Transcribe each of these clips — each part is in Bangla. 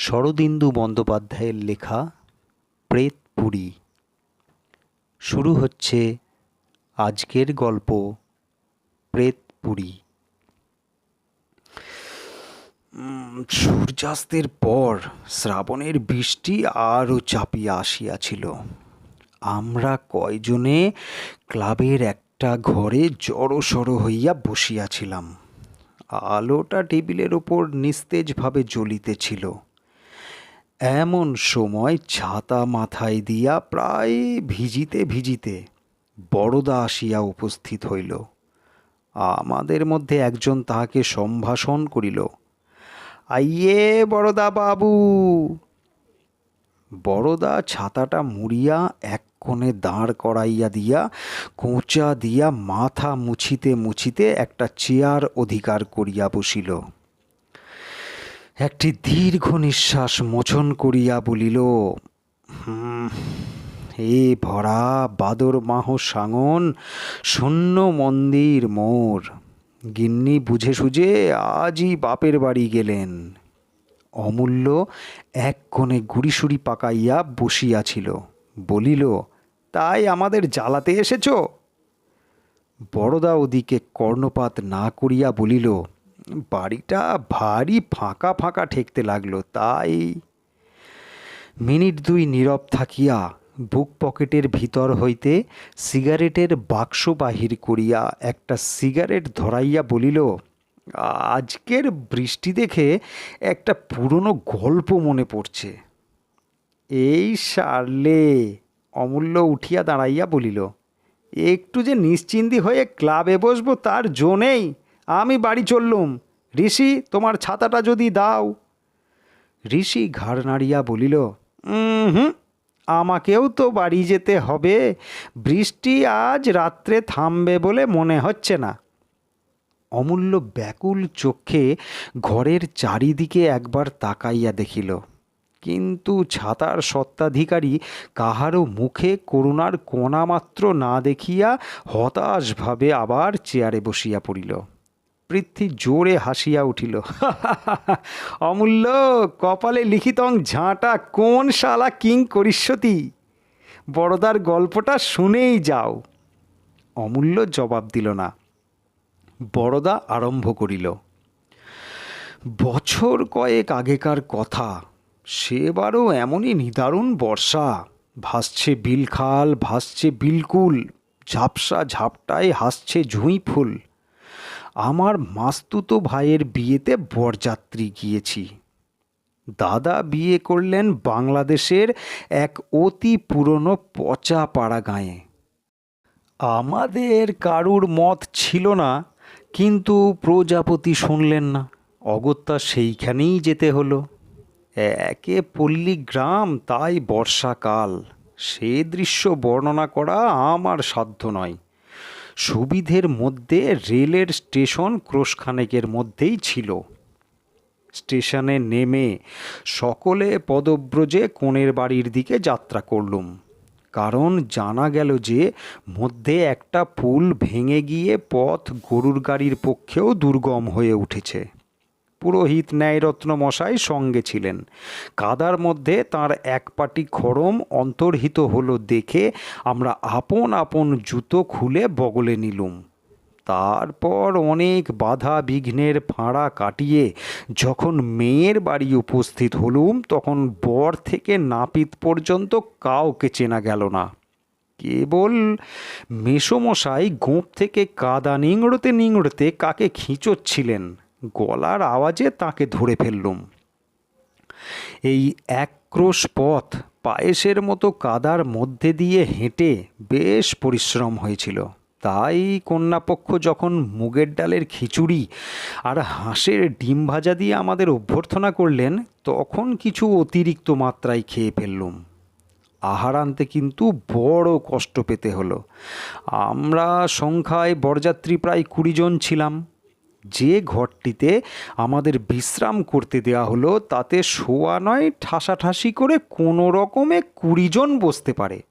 শরদিন্দু বন্দ্যোপাধ্যায়ের লেখা প্রেতপুরী শুরু হচ্ছে আজকের গল্প প্রেতপুরী উম, সূর্যাস্তের পর শ্রাবণের বৃষ্টি আরও চাপিয়া আসিয়াছিল। আমরা কয়জনে ক্লাবের একটা ঘরে জড়সড় হইয়া বসিয়াছিলাম। আলোটা টেবিলের ওপর নিস্তেজভাবে জ্বলিতেছিল। এমন সময় ছাতা মাথায় দিয়া প্রায় ভিজিতে ভিজিতে বড়দা আসিয়া উপস্থিত হইল। আমাদের মধ্যে একজন তাহাকে সম্ভাষণ করিল, আইয়ে বড়দা বাবু! বড়দা ছাতাটা মুড়িয়া এক কোণে দাঁড় করাইয়া দিয়া কোঁচা দিয়া মাথা মুছিতে মুছিতে একটা চেয়ার অধিকার করিয়া বসিল। একটি দীর্ঘ নিঃশ্বাস মোচন করিয়া বলিল "হুম, এ ভরা বাদর মাহ সাঙন শূন্য মন্দির মোর। গিন্নি বুঝে সুঝে আজই বাপের বাড়ি গেলেন। অমূল্য এক কোণে গুড়িসুড়ি পাকাইয়া বসিয়াছিল বলিল তাই আমাদের জ্বালাতে এসেছ? বড়দা ওদিকে কর্ণপাত না করিয়া বলিল বাড়িটা ভারী ফাঁকা ফাঁকা ঠেকতে লাগল, তাই মিনিট দুই নীরব থাকিয়া বুক পকেটের ভিতর হইতে সিগারেটের বাক্স বাহির করিয়া একটা সিগারেট ধরাইয়া বলিল, আজকের বৃষ্টি দেখে একটা পুরনো গল্প মনে পড়ছে। এই সারলে, অমূল্য উঠিয়া দাঁড়াইয়া বলিল, একটু যে নিশ্চিন্তি হয়ে ক্লাবে বসবো তার জো নেই। আমি বাড়ি চললুম। ঋষি, তোমার ছাতাটা যদি দাও। ঋষি ঘাড় নাড়িয়া বলিল হুম আমাকেও তো বাড়ি যেতে হবে। বৃষ্টি আজ রাত্রে থামবে বলে মনে হচ্ছে না। অমূল্য ব্যাকুল চক্ষে ঘরের চারিদিকে একবার তাকাইয়া দেখিল। কিন্তু ছাতার সত্ত্বাধিকারী কাহারও মুখে করুণার কণামাত্র না দেখিয়া হতাশভাবে আবার চেয়ারে বসিয়া পড়িল। পৃথ্বী জোরে হাসিয়া উঠিল। অমূল্য, কপালে লিখিতং ঝাঁটা, কোন শালা কিং করিষ্যতি? বড়দার গল্পটা শুনেই যাও। অমূল্য জবাব দিল না। বড়দা আরম্ভ করিল, বছর কয়েক আগেকার কথা সেবারও এমনই নিদারুণ বর্ষা। ভাসছে বিলখাল ভাসছে বিলকুল ঝাপসা ঝাপটায় হাসছে ঝুঁই ফুল। আমার মাস্তুতো ভাইয়ের বিয়েতে বরযাত্রী গিয়েছি। দাদা বিয়ে করলেন বাংলাদেশের এক অতি পুরনো পচা পাড়া গাঁয়ে। আমাদের কারুর মত ছিল না, কিন্তু প্রজাপতি শুনলেন না। অগত্যা সেইখানেই যেতে হলো। একে পল্লী গ্রাম, তাই বর্ষাকাল। সে দৃশ্য বর্ণনা করা আমার সাধ্য নয়। সুবিধের মধ্যে রেলের স্টেশন ক্রোশখানেকের মধ্যেই ছিল। স্টেশনে নেমে সকলে পদব্রজে কোণের বাড়ির দিকে যাত্রা করলুম। কারণ জানা গেল যে, মধ্যে একটা পুল ভেঙে গিয়ে পথ গরুর গাড়ির পক্ষেও দুর্গম হয়ে উঠেছে। পুরোহিত ন্যায়রত্ন মশাই সঙ্গে ছিলেন। কাদার মধ্যে তার এক পাটি খড়ম অন্তর্হিত হলো দেখে আমরা আপন আপন জুতো খুলে বগলে নিলুম। তারপর অনেক বাধা বিঘ্নের ফাঁড়া কাটিয়ে যখন মেয়ের বাড়ি উপস্থিত হলুম, তখন বর থেকে নাপিত পর্যন্ত কাউকে চেনা গেল না। কেবল মেসমশাই গোঁপ থেকে কাদা নিংড়তে নিংড়তে কাকে খিঁচোচ্ছিলেন। গলার আওয়াজে তাকে ধরে ফেললুম। এই এক ক্রোশ পথ পায়েসের মতো কাদার মধ্যে দিয়ে হেঁটে বেশ পরিশ্রম হয়েছিল। তাই কন্যাপক্ষ যখন মুগের ডালের খিচুড়ি আর হাঁসের ডিম ভাজা দিয়ে আমাদের অভ্যর্থনা করলেন, তখন কিছু অতিরিক্ত মাত্রায় খেয়ে ফেললুম। আহার আনতে কিন্তু বড় কষ্ট পেতে হলো। আমরা সংখ্যায় বরযাত্রী প্রায় কুড়ি জন ছিলাম। যে ঘরটিতে আমাদের বিশ্রাম করতে দেওয়া হলো, তাতে শোয়া নয়, ঠাসাঠাসি করে কোনো রকমে কুড়ি জন বসতে পারে।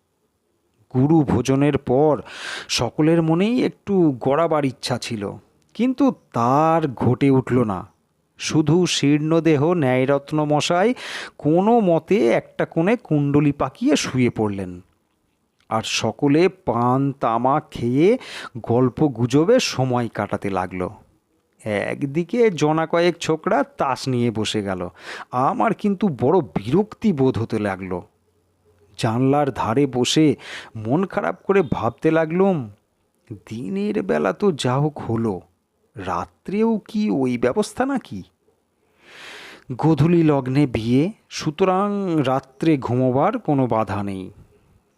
গুরু ভোজনের পর সকলের মনেই একটু গড়াবার ইচ্ছা ছিল, কিন্তু তার ঘটে উঠল না। শুধু শীর্ণদেহ ন্যায়রত্ন মশাই কোনো মতে একটা কোণে কুণ্ডলি পাকিয়ে শুয়ে পড়লেন। আর সকলে পান তামাক খেয়ে গল্প গুজবে সময় কাটাতে লাগল। একদিকে জনা কয়েক ছোকরা তাস নিয়ে বসে গেল। আমার কিন্তু বড় বিরক্তি বোধ হতে লাগল। জানলার ধারে বসে মন খারাপ করে ভাবতে লাগলুম, দিনের বেলা তো যা হোক হলো, রাত্রেও কি ওই ব্যবস্থা নাকি? গোধূলি লগ্নে বিয়ে, সুতরাং রাত্রে ঘুমোবার কোনো বাধা নেই।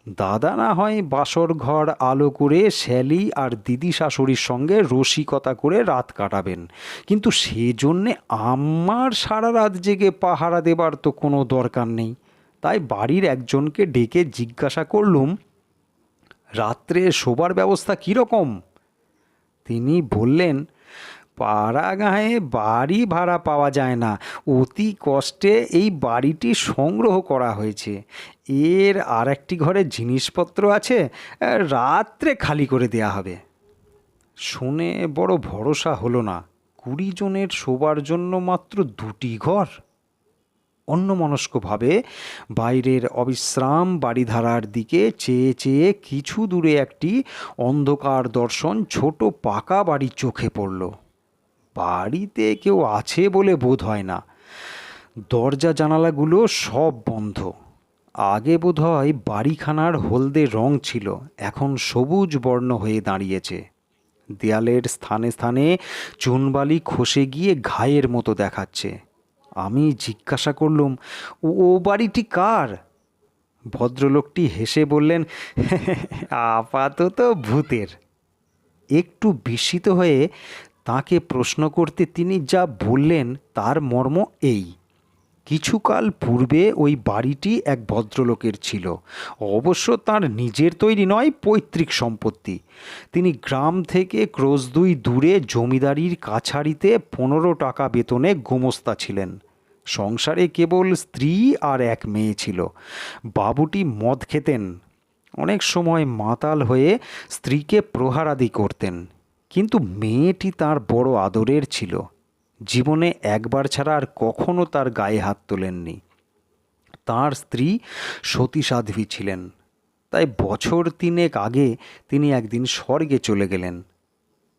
দাদা না হয় বাসর ঘর আলো করে শ্যালি আর দিদি শাশুড়ির সঙ্গে রসিকতা করে রাত কাটাবেন। কিন্তু সেজন্যে আমার সারা রাত জেগে পাহারা দেবার তো কোনো দরকার নেই। তাই বাড়ির একজনকে ডেকে জিজ্ঞাসা করলুম, রাত্রে শোবার ব্যবস্থা কীরকম তিনি বললেন পাড়া গাঁয়ে বাড়ি ভাড়া পাওয়া যায় না। অতি কষ্টে এই বাড়িটি সংগ্রহ করা হয়েছে। এর আর একটি ঘরে জিনিসপত্র আছে, রাত্রে খালি করে দেয়া হবে। শুনে বড় ভরসা হলো না। কুড়ি জনের শোবার জন্য মাত্র দুটি ঘর। অন্যমনস্কভাবে বাইরের অবিশ্রাম বাড়িধারার দিকে চেয়ে চেয়ে কিছু দূরে একটি অন্ধকার দর্শন ছোট পাকা বাড়ি চোখে পড়ল। বাড়িতে কেউ আছে বলে বোধ হয় না। দরজা জানালাগুলো সব বন্ধ। আগে বোধ হয় বাড়িখানার হলদে রং ছিল, এখন সবুজ বর্ণ হয়ে দাঁড়িয়েছে। দেয়ালের স্থানে স্থানে চুনবালি খসে গিয়ে ঘায়ের মতো দেখাচ্ছে। আমি জিজ্ঞাসা করলুম, ও বাড়িটি কার? ভদ্রলোকটি হেসে বললেন আপাতত ভূতের। একটু বিস্মিত হয়ে তাকে প্রশ্ন করতে তিনি যা বললেন তার মর্ম এই। কিছুকাল পূর্বে ওই বাড়িটি এক ভদ্রলোকের ছিল। অবশ্য তার নিজের তৈরি নয়, পৈতৃক সম্পত্তি। তিনি গ্রাম থেকে ক্রোশ দুই দূরে জমিদারির কাছারিতে পনেরো টাকা বেতনে গোমস্তা ছিলেন। সংসারে কেবল স্ত্রী আর এক মেয়ে ছিল। বাবুটি মদ খেতেন। অনেক সময় মাতাল হয়ে স্ত্রীকে প্রহারাদি করতেন। কিন্তু মেয়েটি তার বড় আদরের ছিল। জীবনে একবার ছাড়া আর কখনো তার গায়ে হাত তোলেননি। তার স্ত্রী সতী সাধ্বী ছিলেন। তাই বছর তিনেক আগে তিনি একদিন স্বর্গে চলে গেলেন।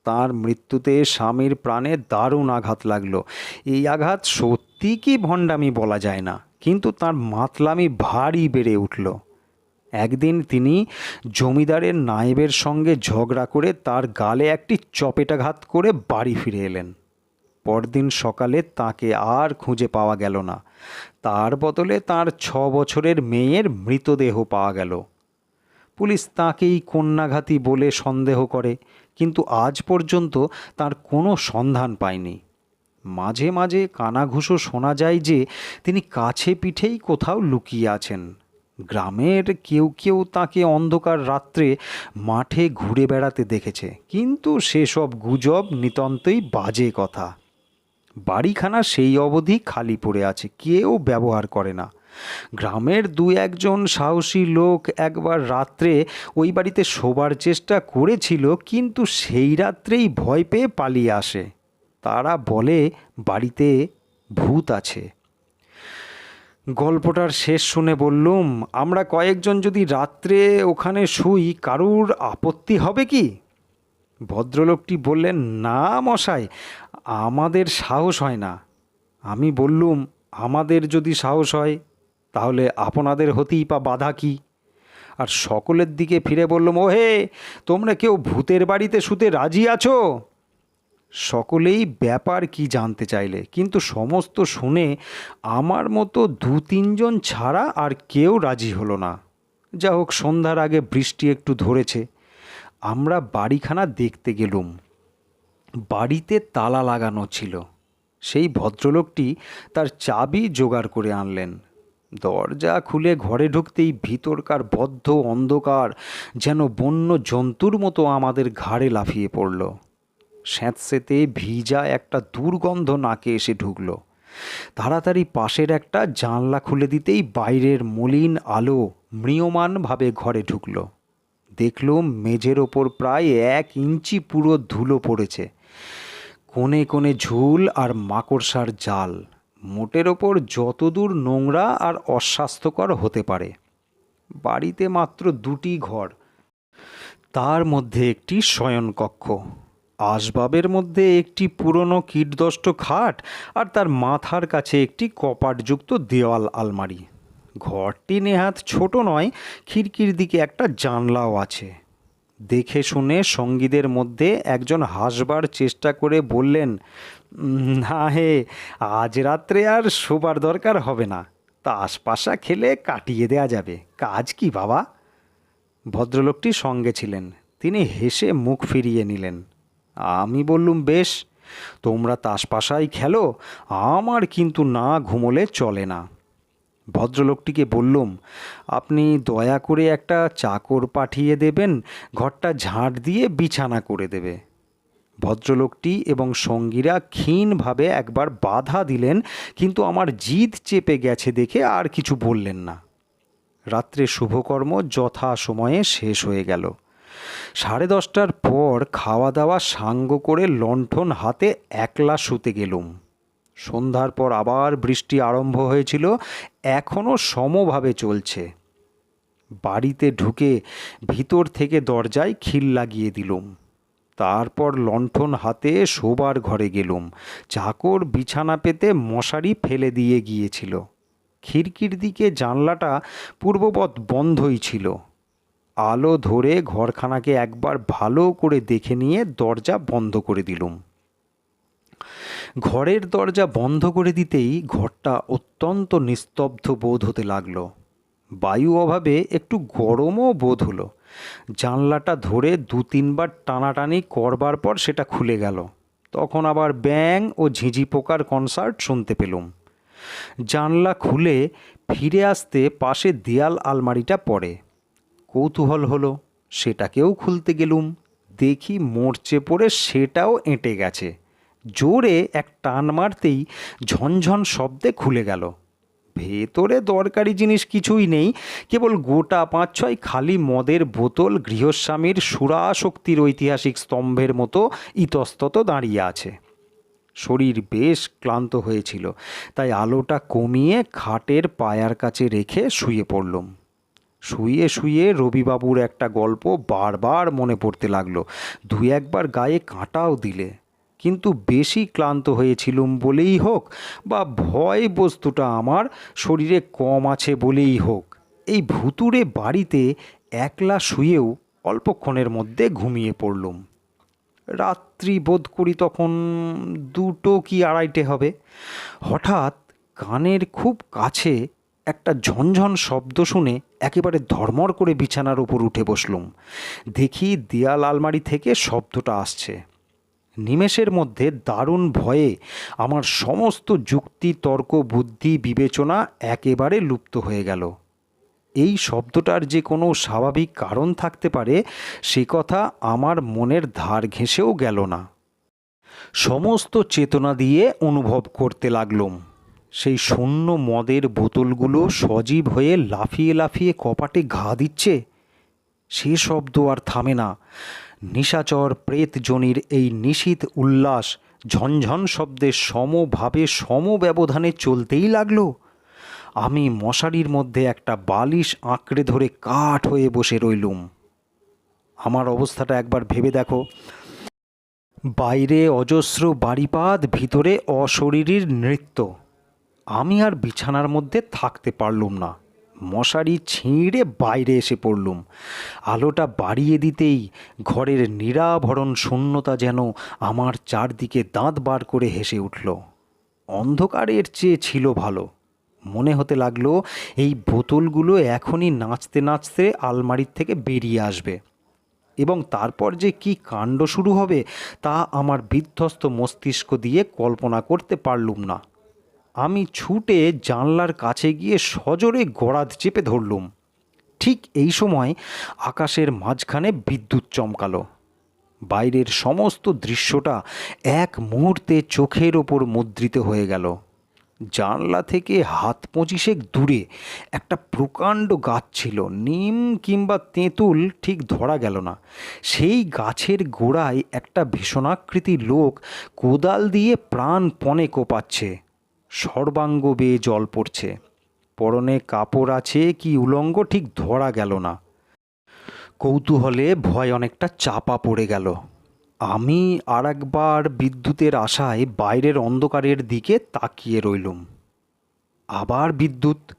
তার মৃত্যুতে স্বামীর প্রাণে দারুণ আঘাত লাগল। এই আঘাত সত্যি কি ভণ্ডামি বলা যায় না, কিন্তু তার মাতলামি ভারী বেড়ে উঠল। একদিন তিনি জমিদারের নায়েবের সঙ্গে ঝগড়া করে তার গালে একটি চপেটাঘাত করে বাড়ি ফিরে এলেন। পরদিন সকালে তাকে আর খুঁজে পাওয়া গেল না। তার বদলে তার ছ বছরের মেয়ের মৃতদেহ পাওয়া গেল। পুলিশ তাকেই কন্যাঘাতী বলে সন্দেহ করে, কিন্তু আজ পর্যন্ত তার কোনো সন্ধান পায়নি। মাঝে মাঝে কানাঘুষো শোনা যায় যে তিনি কাছে পিঠেই কোথাও লুকিয়ে আছেন। গ্রামের কেউ কেউ তাকে অন্ধকার রাত্রে মাঠে ঘুরে বেড়াতে দেখেছে। কিন্তু সেসব গুজব নিতান্তই বাজে কথা। বাড়িখানা সেই অবধি খালি পড়ে আছে, কেউ ব্যবহার করে না। গ্রামের দু একজন সাহসী লোক একবার রাত্রে ওই বাড়িতে শোবার চেষ্টা করেছিল, কিন্তু সেই রাত্রেই ভয় পেয়ে পালিয়ে আসে। তারা বলে, বাড়িতে ভূত আছে। গল্পটার শেষ শুনে বললুম, আমরা কয়েকজন যদি রাত্রে ওখানে শুই, কারুর আপত্তি হবে কি? ভদ্রলোকটি বললেন, না মশাই, আমাদের সাহস হয় না। আমি বললুম, আমাদের যদি সাহস হয়, তাহলে আপনাদের হতেই পা বাধা কি? আর সকলের দিকে ফিরে বললাম ও হে তোমরা কেউ ভূতের বাড়িতে শুতে রাজি আছো? সকলেই ব্যাপার কি জানতে চাইলে। কিন্তু সমস্ত শুনে আমার মতো দু তিনজন ছাড়া আর কেউ রাজি হলো না। যা হোক, সন্ধ্যার আগে বৃষ্টি একটু ধরেছে। আমরা বাড়িখানা দেখতে গেলুম। বাড়িতে তালা লাগানো ছিল। সেই ভদ্রলোকটি তার চাবি জোগাড় করে আনলেন। দরজা খুলে ঘরে ঢুকতেই ভিতরকার বদ্ধ অন্ধকার যেন বন্য জন্তুর মতো আমাদের ঘাড়ে লাফিয়ে পড়ল। স্যাঁতসেতে ভিজা একটা দুর্গন্ধ নাকে এসে ঢুকল। তাড়াতাড়ি পাশের একটা জানলা খুলে দিতেই বাইরের মলিন আলো ম্রিয়মানভাবে ঘরে ঢুকল। দেখলুম মেঝের ওপর প্রায় এক ইঞ্চি পুরো ধুলো পড়েছে। কোণে কোণে ঝুল আর মাকড়সার জাল। মোটের ওপর যতদূর নোংরা আর অস্বাস্থ্যকর হতে পারে। বাড়িতে মাত্র দুটি ঘর। তার মধ্যে একটি শয়নকক্ষ। আসবাবের মধ্যে একটি পুরনো কীটদষ্ট খাট আর তার মাথার কাছে একটি কপাটযুক্ত দেওয়াল আলমারি। ঘরটি নেহাত ছোট নয়, খিড়কির দিকে একটা জানলাও আছে। দেখে শুনে সঙ্গীদের মধ্যে একজন হাসবার চেষ্টা করে বললেন, না হে, আজ রাত্রে আর শোবার দরকার হবে না। তাসপাশা খেলে কাটিয়ে দেয়া যাবে। কাজ কি বাবা? ভদ্রলোকটি সঙ্গে ছিলেন। তিনি হেসে মুখ ফিরিয়ে নিলেন। আমি বললুম, বেশ, তোমরা তাসপাশাই খেলো, আমার কিন্তু না ঘুমোলে চলে না। ভদ্রলোকটিকে বললুম, আপনি দয়া করে একটা চাকর পাঠিয়ে দেবেন, ঘরটা ঝাঁট দিয়ে বিছানা করে দেবে। ভদ্রলোকটি এবং সঙ্গীরা ক্ষীণভাবে একবার বাধা দিলেন, কিন্তু আমার জিদ চেপে গেছে দেখে আর কিছু বললেন না। রাত্রে শুভকর্ম যথা সময়ে শেষ হয়ে গেল। সাড়ে দশটার পর খাওয়া দাওয়া সাঙ্গ করে লণ্ঠন হাতে একলা শুতে গেলুম। সন্ধ্যার পর আবার বৃষ্টি আরম্ভ হয়েছিল এখনও সমভাবে চলছে। বাড়িতে ঢুকে ভিতর থেকে দরজায় খিল লাগিয়ে দিলুম। তারপর লণ্ঠন হাতে শোবার ঘরে গেলুম। চাকর বিছানা পেতে মশারি ফেলে দিয়ে গিয়েছিল। খিড়কির দিকে জানলাটা পূর্ববৎ বন্ধই ছিল। আলো ধরে ঘরখানাকে একবার ভালো করে দেখে নিয়ে দরজা বন্ধ করে দিলুম। ঘরের দরজা বন্ধ করে দিতেই ঘরটা অত্যন্ত নিস্তব্ধ বোধ হতে লাগল। বায়ু অভাবে একটু গরমও বোধ হলো। জানলাটা ধরে দু তিনবার টানাটানি করবার পর সেটা খুলে গেল। তখন আবার ব্যাং ও ঝিঝি পোকার কনসার্ট শুনতে পেলুম। জানলা খুলে ফিরে আসতে পাশে দেয়াল আলমারিটা পড়ে। কৌতূহল হলো, সেটাকেও খুলতে গেলুম। দেখি মরচে পড়ে সেটাও এঁটে গেছে। জোরে এক টান মারতেই ঝনঝন শব্দে খুলে গেল। ভেতরে দরকারি জিনিস কিছুই নেই, কেবল গোটা পাঁচ ছয় খালি মদের বোতল, গৃহস্বামীর সুরাশক্তির ঐতিহাসিক স্তম্ভের মতো ইতস্তত দাঁড়িয়ে আছে। শরীর বেশ ক্লান্ত হয়েছিল, তাই আলোটা কমিয়ে খাটের পায়ার কাছে রেখে শুয়ে পড়লুম। শুয়ে শুয়ে রবিবাবুর একটা গল্প বারবার মনে পড়তে লাগল। দু একবার গায়ে কাঁটাও দিলে। কিন্তু বেশি ক্লান্ত হয়েছিলুম বলেই হোক বা ভয় বস্তুটা আমার শরীরে কম আছে বলেই হোক। এই ভুতুরে বাড়িতে একলা শুয়েও অল্পক্ষণের মধ্যে ঘুমিয়ে পড়লুম। রাত্রি বোধ করি তখন দুটো কি আড়াইটে হবে। হঠাৎ কানের খুব কাছে একটা ঝনঝন শব্দ শুনে একেবারে ধর্মর করে বিছানার উপর উঠে বসলুম। দেখি দেয়াল আলমারি থেকে শব্দটা আসছে। নিমেষের মধ্যে দারুণ ভয়ে আমার সমস্ত যুক্তি, তর্ক, বুদ্ধি, বিবেচনা একেবারে লুপ্ত হয়ে গেল। এই শব্দটার যে কোনো স্বাভাবিক কারণ থাকতে পারে, সে কথা আমার মনের ধার ঘেঁষেও গেল না। সমস্ত চেতনা দিয়ে অনুভব করতে লাগলুম। সেই শূন্য মদের বোতলগুলো সজীব হয়ে লাফিয়ে লাফিয়ে কপাটে ঘা দিচ্ছে? সে শব্দ আর থামে না। নিশাচর প্রেতজনির এই নিশীত উল্লাস ঝনঝন শব্দে সমভাবে সমব্যবধানে চলতেই লাগল। আমি মশারির মধ্যে একটা বালিশ আঁকড়ে ধরে কাঠ হয়ে বসে রইলুম। আমার অবস্থাটা একবার ভেবে দেখো। বাইরে অজস্র বাড়িপাত ভিতরে অশরীরীর নৃত্য। আমি আর বিছানার মধ্যে থাকতে পারলুম না। মশারি ছিঁড়ে বাইরে এসে পড়লুম। আলোটা বাড়িয়ে দিতেই ঘরের নিরাভরণ শূন্যতা যেন আমার চারদিকে দাঁত বার করে হেসে উঠল। অন্ধকারের চেয়ে ছিল ভালো। মনে হতে লাগল, এই বোতলগুলো এখনই নাচতে নাচতে আলমারির থেকে বেরিয়ে আসবে। এবং তারপর যে কি কাণ্ড শুরু হবে, তা আমার বিধ্বস্ত মস্তিষ্ক দিয়ে কল্পনা করতে পারলুম না। আমি ছুটে জানলার কাছে গিয়ে সজোরে গড়াদ চেপে ধরলুম। ঠিক এই সময় আকাশের মাঝখানে বিদ্যুৎ চমকালো। বাইরের সমস্ত দৃশ্যটা এক মুহূর্তে চোখের ওপর মুদ্রিত হয়ে গেল। জানলা থেকে হাত পঁচিশেক দূরে একটা প্রকাণ্ড গাছ ছিল। নিম কিংবা তেঁতুল ঠিক ধরা গেল না। সেই গাছের গোড়ায় একটা ভীষণাকৃতি লোক কোদাল দিয়ে প্রাণপণে কোপাচ্ছে। সর্বাঙ্গ বেয়ে জল পড়ছে। পরনে কাপড় আছে কি উলঙ্গ, ঠিক ধরা গেল না। কৌতূহলে ভয় অনেকটা চাপা পড়ে গেল। আমি আর একবার বিদ্যুতের আশায় বাইরের অন্ধকারের দিকে তাকিয়ে রইলুম। আবার বিদ্যুৎ।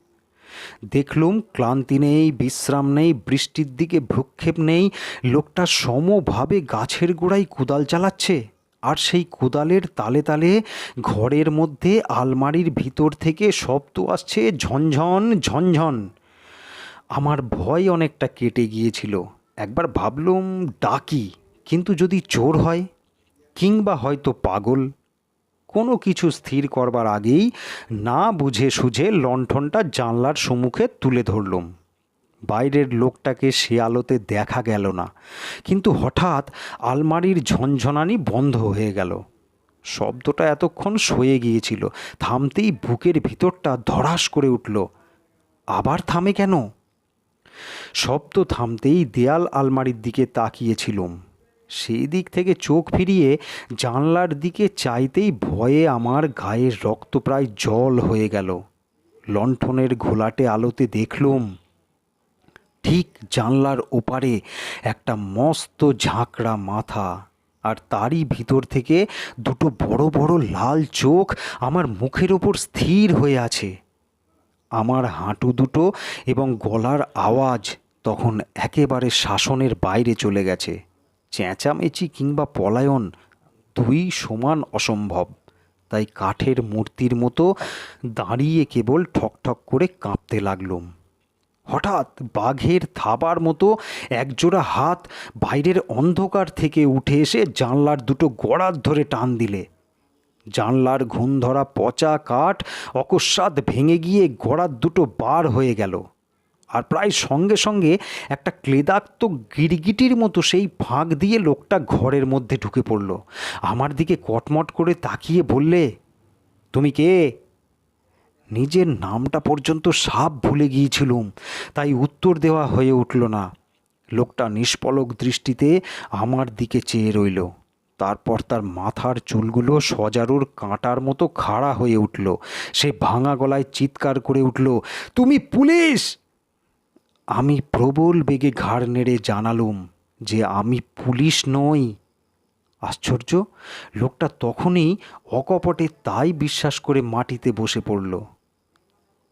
দেখলুম ক্লান্তি নেই, বিশ্রাম নেই, বৃষ্টির দিকে ভ্রুক্ষেপ নেই, লোকটা সমভাবে গাছের গোড়ায় কোদাল চালাচ্ছে। আর সেই কোদালের তালে তালে ঘরের মধ্যে আলমারির ভিতর থেকে শব্দ আসছে ঝনঝন ঝনঝন। আমার ভয় অনেকটা কেটে গিয়েছিল। একবার ভাবলুম, ডাকি, কিন্তু যদি চোর হয়, কিংবা হয়তো পাগল, কোনো কিছু স্থির করবার আগেই না বুঝে সুঝে লণ্ঠনটা জানলার সম্মুখে তুলে ধরলুম। বাইরের লোকটাকে সে আলোতে দেখা গেল না। কিন্তু হঠাৎ আলমারির ঝনঝনানি বন্ধ হয়ে গেল। শব্দটা এতক্ষণ সয়ে গিয়েছিল, থামতেই বুকের ভিতরটা ধরাস করে উঠল। আবার থামে কেন? শব্দ থামতেই দেয়াল আলমারির দিকে তাকিয়েছিলুম। সেই দিক থেকে চোখ ফিরিয়ে জানলার দিকে চাইতেই ভয়ে আমার গায়ের রক্ত প্রায় জল হয়ে গেল। লণ্ঠনের ঘোলাটে আলোতে দেখলুম ঠিক জানলার ওপারে একটা মস্ত ঝাঁকড়া মাথা আর তারই ভিতর থেকে দুটো বড় বড় লাল চোখ আমার মুখের ওপর স্থির হয়ে আছে। আমার হাঁটু দুটো এবং গলার আওয়াজ তখন একেবারে শাসনের বাইরে চলে গেছে। চেঁচামেচি কিংবা পলায়ন দুই সমান অসম্ভব। তাই কাঠের মূর্তির মতো দাঁড়িয়ে কেবল ঠকঠক করে কাঁপতে লাগলুম। হঠাৎ বাঘের থাবার মতো একজোড়া হাত বাইরের অন্ধকার থেকে উঠে এসে জানলার দুটো গড়ার ধরে টান দিলে। জানলার ঘুণ ধরা পচা কাঠ অকস্মাৎ ভেঙে গিয়ে গড়ার দুটো বার হয়ে গেল। আর প্রায় সঙ্গে সঙ্গে একটা ক্লেদাক্ত গিরগিটির মতো সেই ফাঁক দিয়ে লোকটা ঘরের মধ্যে ঢুকে পড়ল। আমার দিকে কটমট করে তাকিয়ে বললে, তুমি কে? নিজের নামটা পর্যন্ত সাপ ভুলে গিয়েছিলুম, তাই উত্তর দেওয়া হয়ে উঠল না। লোকটা নিষ্পলক দৃষ্টিতে আমার দিকে চেয়ে রইল। তারপর তার মাথার চুলগুলো সজারুর কাঁটার মতো খাড়া হয়ে উঠল। সে ভাঙা গলায় চিৎকার করে উঠল, তুমি পুলিশ? আমি প্রবল বেগে ঘাড় নেড়ে জানালুম যে আমি পুলিশ নই। আশ্চর্য, লোকটা তখনই অকপটে তাই বিশ্বাস করে মাটিতে বসে পড়ল।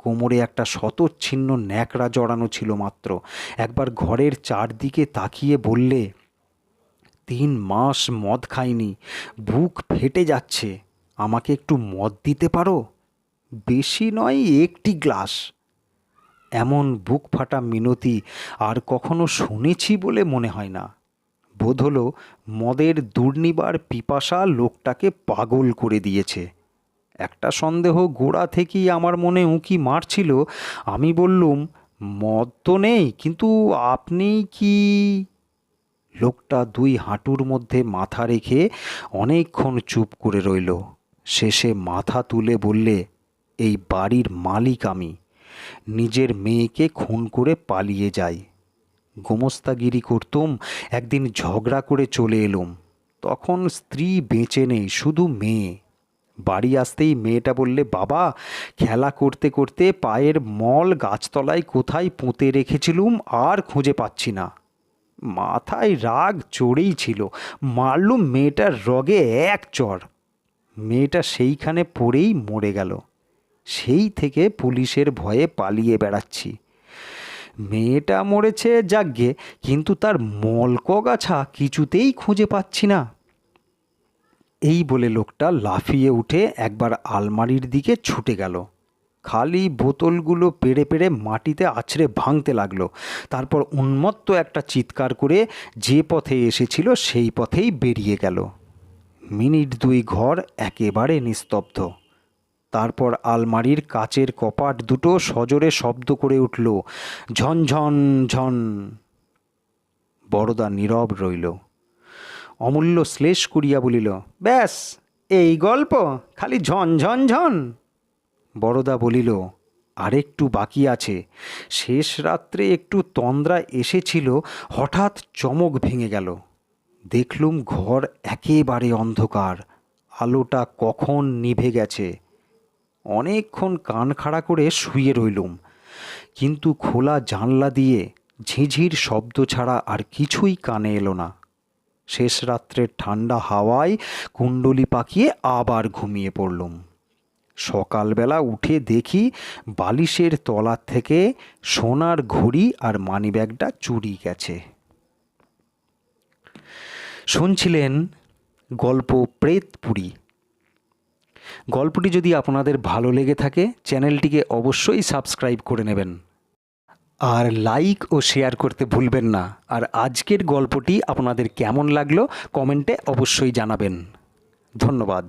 কোমরে একটা শতচ্ছিন্ন ন্যাকড়া জড়ানো ছিল মাত্র। একবার ঘরের চারদিকে তাকিয়ে বললে, তিন মাস মদ খাইনি, বুক ফেটে যাচ্ছে, আমাকে একটু মদ দিতে পারো? বেশি নয়, একটি গ্লাস। এমন বুক ফাটা মিনতি আর কখনো শুনেছি বলে মনে হয় না। বোধ হলো মদের দুর্নিবার পিপাসা লোকটাকে পাগল করে দিয়েছে। একটা সন্দেহ গোড়া থেকেই আমার মনে উঁকি মারছিল। আমি বললুম, মদ তো নেই, কিন্তু আপনি কি লোকটা দুই হাঁটুর মধ্যে মাথা রেখে অনেকক্ষণ চুপ করে রইল। শেষে মাথা তুলে বললে, এই বাড়ির মালিক আমি। নিজের মেয়েকে খুন করে পালিয়ে যাই। গোমস্তাগিরি করতুম, একদিন ঝগড়া করে চলে এলুম। তখন স্ত্রী বেঁচে নেই, শুধু মেয়ে। বাড়ি আসতেই মেয়েটা বললে, বাবা, খেলা করতে করতে পায়ের মল গাছতলায় কোথায় পুঁতে রেখেছিলুম আর খুঁজে পাচ্ছি না। মাথায় রাগ চড়েই ছিল। মারলুম মেয়েটার রগে এক চর। মেয়েটা সেইখানে পড়েই মরে গেল। সেই থেকে পুলিশের ভয়ে পালিয়ে বেড়াচ্ছি। মেয়েটা মরেছে যাগ্গে, কিন্তু তার মলকগাছা কিছুতেই খুঁজে পাচ্ছি না। এই বলে লোকটা লাফিয়ে উঠে একবার আলমারির দিকে ছুটে গেল। খালি বোতলগুলো পেড়ে পেড়ে মাটিতে আছড়ে ভাঙতে লাগল। তারপর উন্মত্ত একটা চিৎকার করে যে পথে এসেছিল সেই পথেই বেরিয়ে গেল। মিনিট দুই ঘর একেবারে নিস্তব্ধ। তারপর আলমারির কাচের কপাট দুটো সজোরে শব্দ করে উঠল, ঝনঝন ঝন। বড়দা নীরব রইল। অমূল্য শ্লেষ করিয়া বলিল, ব্যাস, এই গল্প খালি ঝন ঝন ঝন। বড়দা বলিল, আরেকটু বাকি আছে। শেষ রাত্রে একটু তন্দ্রা এসেছিল, হঠাৎ চমক ভেঙে গেল। দেখলুম ঘর একেবারে অন্ধকার। আলোটা কখন নিভে গেছে? অনেকক্ষণ কান খাড়া করে শুয়ে রইলুম। কিন্তু খোলা জানলা দিয়ে ঝিঝির শব্দ ছাড়া আর কিছুই কানে এলো না। শেষ রাত্রের ঠান্ডা হাওয়ায় কুণ্ডলি পাকিয়ে আবার ঘুমিয়ে পড়লুম। সকালবেলা উঠে দেখি বালিশের তলার থেকে সোনার ঘড়ি আর মানিব্যাগটা চুরি গেছে। শুনছিলেন গল্প প্রেতপুরী। গল্পটি যদি আপনাদের ভালো লেগে থাকে, চ্যানেলটিকে অবশ্যই সাবস্ক্রাইব করে নেবেন। আর লাইক ও শেয়ার করতে ভুলবেন না। আর আজকের গল্পটি আপনাদের কেমন লাগল, কমেন্টে অবশ্যই জানাবেন। ধন্যবাদ।